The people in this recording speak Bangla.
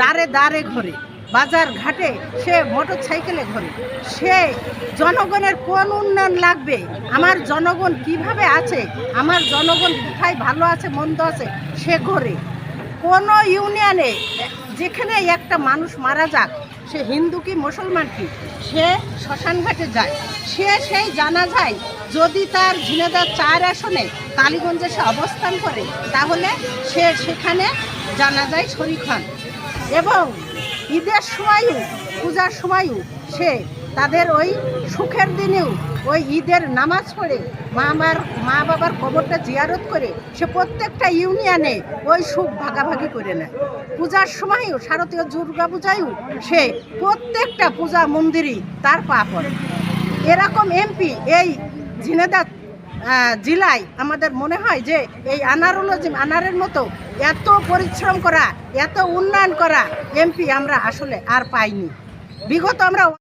দাঁড়ে দাঁড়ে ঘোরে। বাজার ঘাটে সে মোটর সাইকেলে ঘোরে। সে জনগণের কোন উন্নয়ন লাগবে? আমার জনগণ কীভাবে আছে? আমার জনগণ কোথায় ভালো আছে, মন্দ আছে? সে ঘোরে। কোনো ইউনিয়নে যেখানে একটা মানুষ মারা যাক, সে হিন্দু কি, মুসলমান কি, সে শ্মশান ঘাটে যায়। সে সেই জানা যায় যদি তার ঝিনেদার চার আসনে কালীগঞ্জে সে অবস্থান করে, তাহলে সে সেখানে জানা যায় শরীর হন। এবং ঈদের সময়ও পূজার সময়ও সে তাদের ওই সুখের দিনেও ওই ঈদের নামাজ পড়ে মা আমার মা বাবার কবরটা জিয়ারত করে সে প্রত্যেকটা ইউনিয়নে ওই সুখ ভাগাভাগি করে নেয়। পূজার সময়ও শারদীয় দুর্গা পূজায়ও সে প্রত্যেকটা পূজা মন্দিরই তার পা পড়ে। এরকম এমপি এই ঝিনেদা আহ, জেলায় আমাদের মনে হয় যে এই আনারুল আজিম আনারের মতো এত পরিশ্রম করা, এত উন্নয়ন করা এমপি আমরা আসলে আর পাইনি। বিগত আমরা